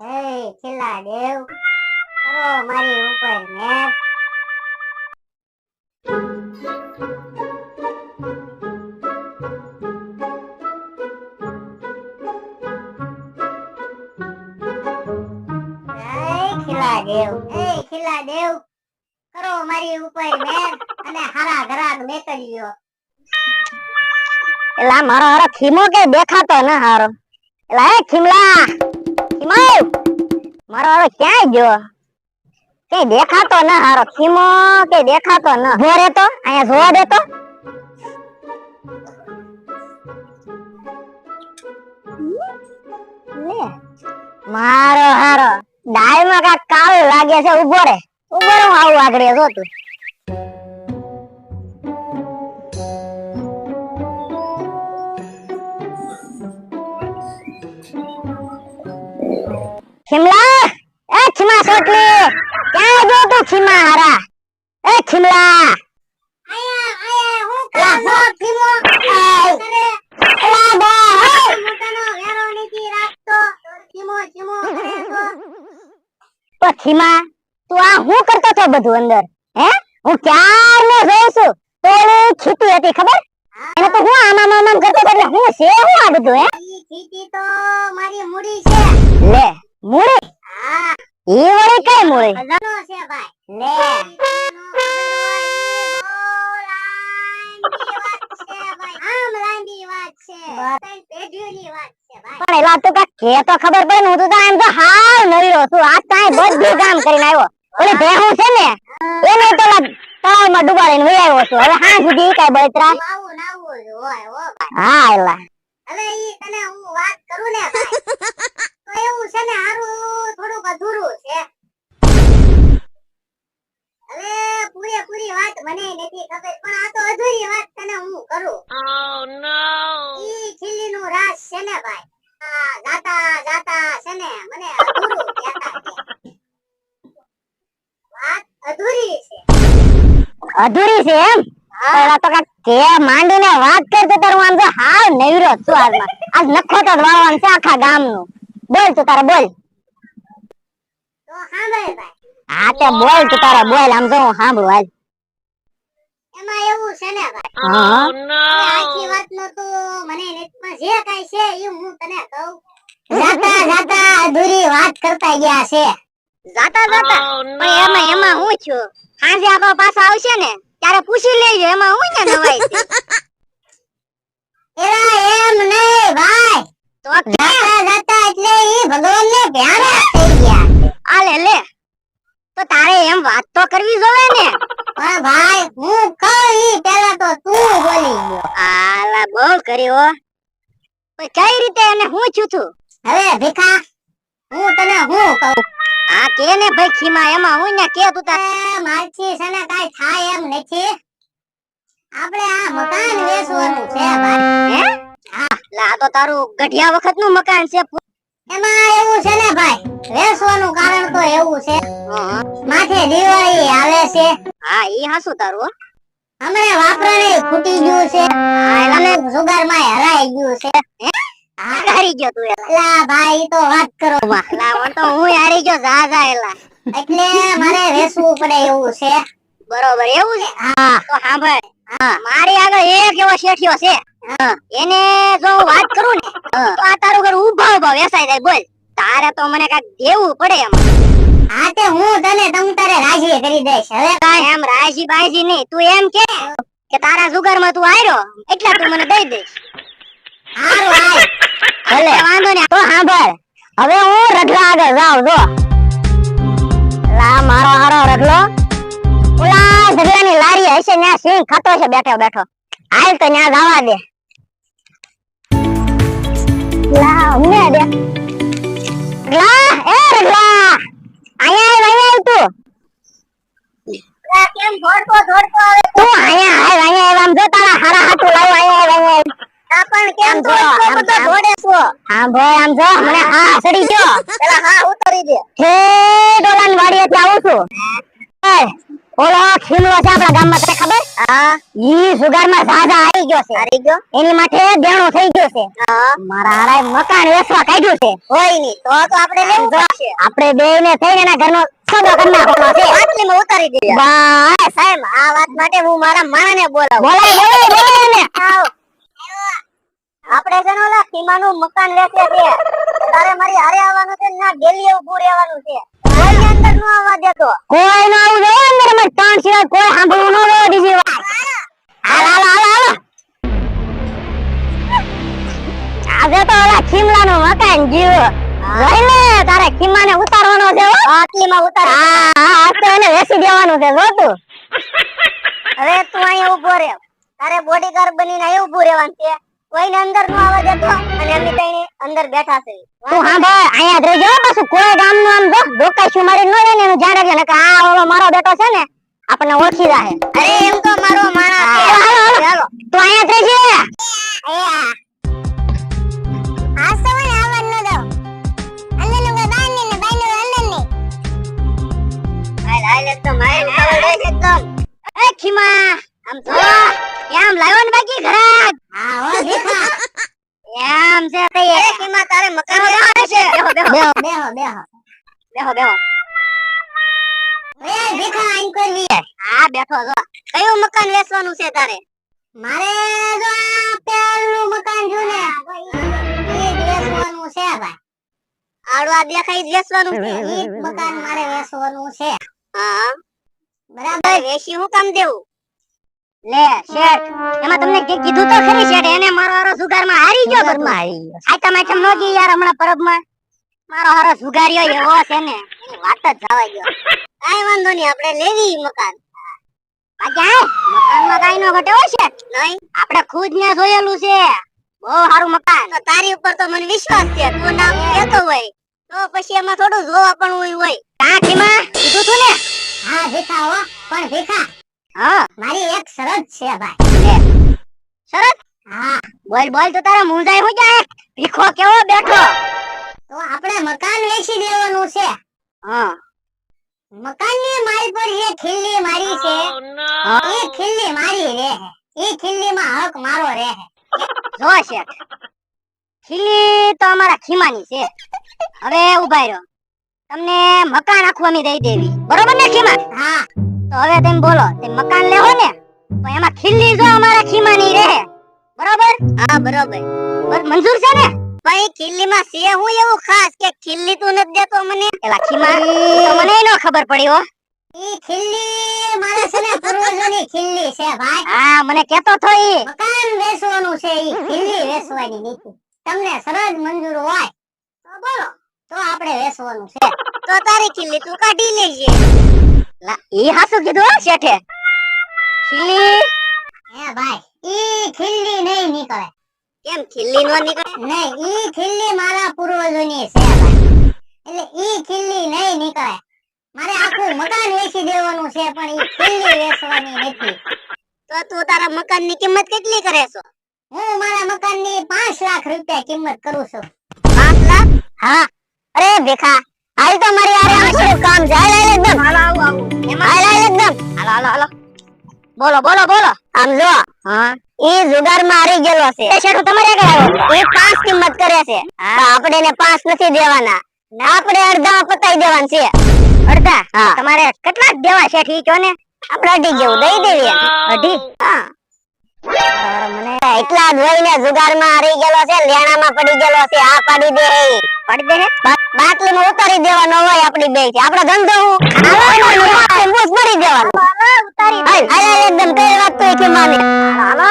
હે દેવ? કરો ખીલા દેવ? હે ખીલા દેવ? કરો મારી ઉપર મેર અને હારા ઘરાક મેકલ્યો એલા, મારો હારો ખીમો કે દેખાતો ન હારો. એલા હે ખીમલા! ખીમાવ મારો હારો ક્યાંય ગયો? કઈ દેખાતો ન હારો. ખીમો કે દેખાતો ન. જો રે તો અહીંયા જોવા દે તો લે, મારો હારો. ડાળમાં કાક કાળું લાગે છે ઊભો રે. ઊભો રે આવું આગળ જો તું ખીમલા? એ ખીમા સોટલી. ક્યાં ગયો તું ખીમા હારા? એ ખીમલા. તો તો ખીમા તું આ હું કરતો છો બધું અંદર? હે? હું ક્યારનો જોઉં છું? તો ઓલી ખીતી હતી ખબર? એને તો હું આમાં આમ કરતો એટલે હું છે હું આ બધું હે? ઈ તો મારી મૂડી છે. લે. મૂળી? એ વળી કઈ મૂળી? ખજાનો છે ભાઈ. લે. પણ એલા તું કે તો ખબર પડે ને હું તો એમ તો હાવ નવીરો છું. આજ તાય બધું કામ કરીને આવ્યો. ઓલી ભેહું છે ને એને તો તળાવમાં ડુબાડીને વહી આવ્યો છું. હવે હા સુધી કાંઈ બળતરા? હો ભાઈ. હા એલા. હવે ઈ તને હું વાત કરું ને ભાઈ. તો એવું છે ને હારું થોડુંક અધૂરું છે. હવે પૂરેપૂરી વાત મને નથી ખબર પણ આ તો અધૂરી વાત તને હું કરું. ઈ ખીલીનું રાસ છે ને ભાઈ. આ જાતા જાતા છે ને મને અધૂરું કહેતા છે. વાત અધૂરી છે. અધૂરી છે એમ? પેલા તો કે માંડીને વાત કરતો તારું આમ તો હાવ નવીરો છું આજમાં આજ નખો તો વાળવાનું છે આખા ગામનું. બોલ તું તારા બોલ. તો સાંભળ ભાઈ. હા તે બોલ તું તારા બોલ આમ જો હું સાંભળું હાલ. એમાં એવું છે ને ભાઈ. હા. હવે આખી તો મને નથી જે કાંઈ છે એ હું તને કહું. જાતા જાતા અધૂરી વાત કરતા ગયા છે. જાતા જાતા. પણ એમાં એમાં હું છું? સાંજે આપણો પાછો આવશે ને ત્યારે પૂછી લેજો એમાં હું ને નવાઈ છે એમ નહીં ભાઈ. તો જાતા જાતા એટલે ઈ ભગવાનને પ્યારા થઈ ગયા આ લે લે તો તારે એમ વાત તો કરવી જોવે ને. પણ ભાઈ હું કહું ઈ તો તું બોલી ગયો આલા બહુ કર્યો પણ કઈ રીતે એને હું છું. તું હવે ભીખા હું તને હું કહું આ કે ને ભાઈ ખીમા એમાં હું ને કે તું? તારે મારથી છે ને કાંઈ થાય એમ નથી. આપણે આ મકાન વેચવાનું છે ભાઈ. હે હા આ તો તારું ગઢિયા વખતનું મકાન છે. એમાં એવું છે ને ભાઈ વેચવાનું કારણ તો એવું છે. માથે દિવાળી આવે છે. હા ઈ હાસુ તારું હો. વાપરણે ફૂટી ગયું છે. અને સુગરમાં હરાઈ ગયું છે. હારી ગયો તું એલા. ભાઈ તો વાત કરો. વાહ, લા વણ તો હું હારી ગયો જા જા એલા. એટલે મારે વેચવું પડે એવું છે. બરોબર એવું છે? હા. તો સાંભળ. હા. મારી આગળ એક એવો શેઠિયો છે. હા, એને જો વાત કરું ને તો આ તારું ઘર ઊભા ઊભા વેસાઈ જાય બોલ. તારે તો મને કાંઈક દેવું પડે એમ. હા તે હું તને તમ તારે રાજી કરી દઈશ. હવે કાંઈ એમ રાજી બાજી નહીં તું એમ કે કે તારા જુગારમાં તું આયરો એટલે તું મને દઈ દઈશ. હારું આય ભલે વાંધો ને તો સાંભળ. હવે હું રગલા આગળ જાઉં જો. લા મારો હારો રગલો ઓલા ઝઘડાની લારી હશે ત્યાં સિંહ ખાતો છે બેઠો બેઠો. હાલ તો ત્યાં જવા દે. લા અમને દે લા એ રગલા આયા આય તું કેમ દોડતો દોડતો આવે તું આયા આય આવ આમ જો તારા હારા હાટુ લાવ આયા આય આ પણ કેમ આમ, બધો આમ. છો હા ભાઈ આમ જો મને હા સડી ગયો પેલા હા ઉતરી દે હે ડોલાન વાડીએથી આવું છું ઓલો ખીમલો છે આપણા ગામમાં તને ખબર? હા. ઈ જુગારમાં ઝાઝા આવી ગયો છે. આવી ગયો? એની માટે દેણો થઈ ગયો છે. મારા હારાએ મકાન વેચવા કાઢ્યું છે. કોઈ નહીં તો તો આપણે લેવું પડશે. આપણે બે ને થઈને એના ઘરનો સોદો કરી નાખવાનો છે. આટલીમાં ઉતારી બસ. સાહેબ આ વાત માટે હું મારા માણાને બોલાવું. બોલાય બોલાય બોલાય ને આવો. આપણે છે ને ઓલા સીમાનું મકાન વેચે છે. તારે મારી હારે આવવાનું છે ના ડેલી ઉભું રહેવાનું છે. કોઈ અંદર નો આવવા દેતો કોઈ નો આવું જોઈએ અંદરમાં ત્રણ સિવાય કોઈ સાંભળવું નો જોઈએ બીજી વાર હાલ હાલ હાલ હાલ. આજે તો ઓલા ખીમલાનું મકાન જીવ જોઈને તારે ખીમાને ઉતારવાનો છે આટલી માં ઉતાર. હા હા આજ તો એને વેસી દેવાનું છે જો તું હવે તું અહીંયા ઊભો રે તારે બોડીગાર્ડ બનીને અહીં ઉભું રહેવાનું છે. કોઈને અંદર નો આવવા દેતો અને અમે તઈને અંદર બેઠા છે. તું હા ભાઈ અહીંયા જ રહેજો પાછું. કોઈ ગામનું આમ જો ડોકાશું મારી નો રહે એનું ધ્યાન રાખજો. ને કે આ ઓલો મારો બેટો છે ને આપણને ઓળખી જાહે. અરે એમ તો મારો માણસ છે. હાલો હાલો. તું અહીંયા જ રહેજે. આ. સવારે આવવાનું ન દો અંદરનું બાર ને ને બારનું અંદર ને. હાલ હાલ એકદમ હાલ હાલ એકદમ એ ખીમા. આમ જો એમ લાવ્યો ને બાકી ઘરાક હા હો એમ છે તે? એ તારે મકાન બેહો છે. બેહો બેહો. બેહો બેહો બેહો. બેહો એ દેખા આઈ કરવી હા બેઠો છો કયું મકાન વેચવાનું છે તારે? મારે જો પેલું મકાન જો ને એ વેચવાનું છે ભાઈ. આડવા દેખાઈ વેચવાનું છે? મકાન મારે વેચવાનું છે. હા. બરાબર? વેચી હું કામ દેવું? લે શેઠ એમાં તમને કે કીધું તો ખરી શેઠ એને મારો હારો જુગારમાં હારી ગયો બધું. હારી ગયો. આટમ આટમ નો ગઈ યાર હમણાં પરબમાં? મારો હારો સુગાર્યો એવો છે ને વાત જ જવા ગયો કાઈ વાંધો નહીં આપણે લેવી મકાન. બાકી મકાનમાં કાઈ નો ઘટે હો શેઠ. નહીં. આપણે ખુદ ને જોયેલું છે. બહુ સારું મકાન. તો તારી ઉપર તો મને વિશ્વાસ છે. તું નામ કહેતો હોય તો પછી એમાં થોડું જોવા પણ હોય કાકીમાં કીધું તું ને? હા ભીખા હો પણ ભીખા. હા. મારી એક શરત છે ભાઈ. શરત? હા. બોલ બોલ તો તારા મુંજાય હું જાય ભીખો કેવો બેઠો? તો આપણે મકાન વેચી દેવાનું છે. હા. મકાનની મારી પર જે ખીલ્લી મારી છે એ ખીલ્લી મારી રે એ ખીલ્લી માં હક મારો રે જો શેઠ. ખીલ્લી તો અમારા ખીમાની છે. હવે ઊભા રહ્યો. તમને મકાન આખું અમે દઈ દેવી. બરોબર ને ખીમા? હા. તો હવે તેમ બોલો તે મકાન લેવો ને તો એમાં ખીલ્લી જો અમારા ખીમાની રહે. બરોબર? હા બરોબર. બસ મંજૂર છે ને? ભાઈ ખીલ્લી માં છે હું એવું ખાસ કે ખીલ્લી તું નથી દેતો મને? એલા ખીમા તો મને નો ખબર પડી હો. ઈ ખીલ્લી મારે છે ને પૂર્વજોની ખીલ્લી છે ભાઈ. હા મને કેતો તો ઈ. મકાન વેચવાનું છે ઈ ખીલ્લી વેચવાની નથી તમને સરળ મંજૂર હોય તો બોલો. તો આપણે વેસવાનું છે. તો તારી ખીલી તું કાઢી લેજે. લા ઈ હાસુ કીધું શેઠે. ખીલી? હે ભાઈ ઈ ખીલી નહીં નીકળે. કેમ ખીલી નો નીકળે? નહીં ઈ ખીલી મારા પૂર્વજોની છે ભાઈ. એટલે ઈ ખીલી નહીં નીકળે. મારે આખું મકાન વેચી દેવાનું છે પણ ઈ ખીલી વેચવાની નથી. તો તું તારા મકાનની કિંમત કેટલી કરે છો? હું મારા મકાનની પાંચ લાખ રૂપિયા કિંમત કરું છું. પાંચ લાખ? હા. અરે ભેખા હાલ તો મારી આરે આશરું કામ. છે હાલ એકદમ. હાલ આવું આવું એમાં હાલ હાલ એકદમ. હાલ હાલ હાલ. બોલો બોલો બોલો. આમ જો હા. એ જુગારમાં હારી ગયેલો છે. એ શેઠું તમારે આગળ આવ્યો એ પાંચ કિંમત કરે છે. આપણે એને પાંચ નથી દેવાના. આપણે અડધા પતાઈ દેવાના છે. અડધા? તમારે કેટલા દેવા છે ઠીક ને? આપણે અઢી જેવું દઈ દેવી અઢી? હા. મને એટલા જ હોય ને જુગારમાં હારી ગયેલો છે લેણા માં પડી ગયેલો છે. આ પાડી દે. પડી દે બાટલી ઉતારી દેવાનો હોય આપડી બેથી. આપડો ધંધો હું ઉતારી દેવાનો. હાલ, એકદમ કઈ વાત તો એ ખીમાની. હાલો.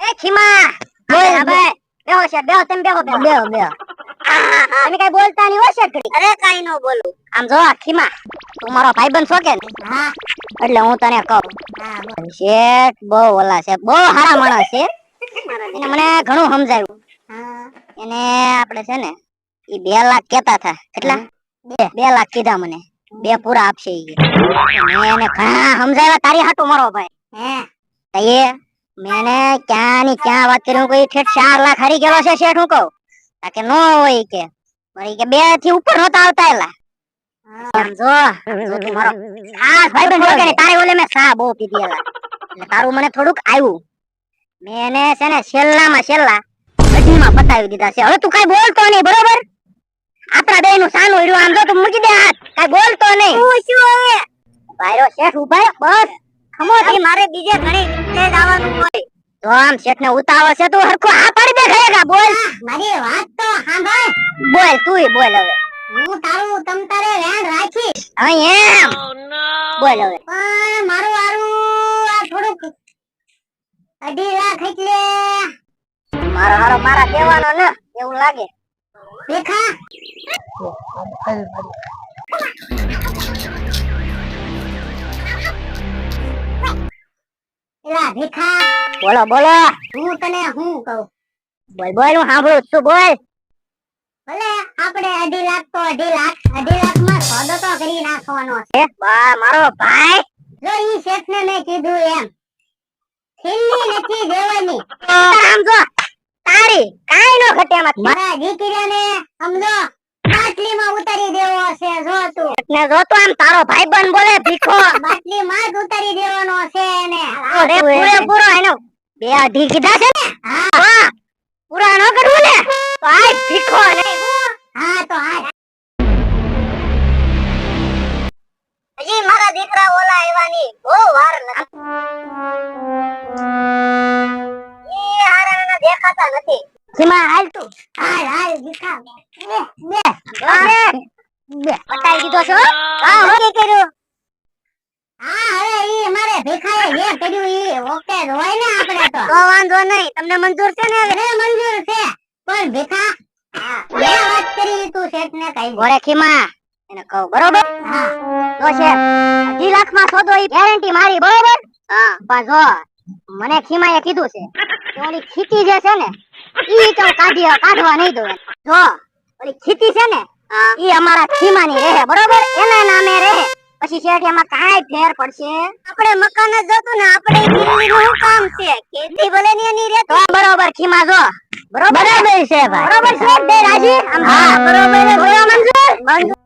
એ ખીમા. બોલ. ભાઈ. બેહો છે બેહો તમે બેહો બેહો. બેહો બેહો. તમે કઈ બોલતા નહીં હો છે અરે કઈ નો બોલું. આમ જો આ ખીમા તું મારો ભાઈબંધ છો કે હા. એટલે હું તને કહું. શેઠ બહુ ઓલા છે બહુ સારા માણસ છે. મને ઘણું સમજાવ્યું એને આપણે છે ને ઈ બે લાખ કેતા હતા કેટલા? બે લાખ કીધા મને. બે પૂરા આપશે મેં એને ઘણા સમજાવ્યા તારી હાટું મારો ભાઈ. હે? મેને ક્યાં ની ક્યાં વાત કરી હું કહું ઠેઠ ચાર લાખ હારી ગયેલો છે શેઠ હું કહું. કે નો હોય કે. મારી કે બેથી ઉપર નતા આવતા એલા. સમજો ભાઈ મારો ખાસ ભાઈબંધ વગેરે તારે ઓલે મેં સા બહુ પીધી એલા. તારું મને થોડુંક આવ્યું. મેં એને છે ને છેલ્લામાં છેલ્લા અઢીમાં પતાવી દીધા છે. હવે તું કઈ બોલતો નહીં બરોબર? આપણા બે નું સાનું હીરું આમ જો તું મૂકી દે હાથ. કઈ બોલતો નહીં. હું શું હવે? ભાઈરો શેઠ ઊભા બસ. ખમોથી મારે બીજે ઘરે નીકળે જવાનું હોય. તો આમ શેઠ ને ઉતાવળ છે તું હરખું આ પાડી દે ખરેગા બોલ. મારી વાત તો સાંભળ. બોલ તુંય બોલ હવે. હું તારું તમ તારે વેણ રાખીશ. અહીં એમ. બોલ હવે. પણ મારું વારું આ થોડુંક અઢી લાખ એટલે મારો હારો મારા કહેવાનો ને, એવું લાગે. દેખા. બોલો બોલો. હું તને હું કહું? બોલ બોલ, હું સાંભળું જ બોલ. ભલે આપણે અઢી લાખ તો અઢી લાખ અઢી લાખમાં સોદો તો કરી નાખવાનો છે. બા, મારો ભાઈ. જો ઈ શેઠ ને મેં કીધું એમ. ખીલ્લી નથી દેવાની. આમ તારી કાઈ નો ઘટે મારા દીકરાને સમજો બાટલીમાં ઉતારી દેવો છે જો તું. ને જો તું આમ તારો ભાઈ બન બોલે ભીખો. બાટલીમાં જ ઉતારી દેવાનો છે એને. અરે પૂરેપૂરો એનો. બે અઢી કીધા છે ને? હા. પૂરા ન કરવું ને? તો આ ભીખો ને. હા તો હા હારાના નથી. સીમા હાલ તું. હાલ હાલ ભીખા બે બે. બે બે. પટાઈ દીધો છો? હા હોકે કર્યું. હા હવે ઈ અમારે ભીખાએ જે કર્યું ઈ. ઓકે હોય ને આપણે તો. તો વાંધો નહીં. તમને મંજૂર છે ને હવે? મંજૂર છે. પણ ભેખા બે વાત કરી તું શેઠ ને કહી ઘોડે ખીમા એને કહું બરોબર? હા. તો શેઠ અઢી લાખમાં સોદો ઈ ગેરંટી મારી બરોબર? હા પણ જો મને ખીમાએ કીધું છે. ઓલી ખીતી જે છે ને ઈ તો કાઢી કાઢવા નહીં દઉં જો ઓલી ખીતી છે ને ઈ અમારા ખીમાની રહે બરોબર? એના નામે રહે. પછી શેઠ એમાં કાઈ ફેર પડશે? આપણે મકાન જ જોતું ને આપણે દિલ્હી નું કામ છે. ખેતી ભલે ની એની રહે તો બરોબર ખીમા જો. બરોબર? છે ભાઈ. બરોબર છે? બે રાજી? હા બરોબર. બોલો મંજૂર. મંજૂર.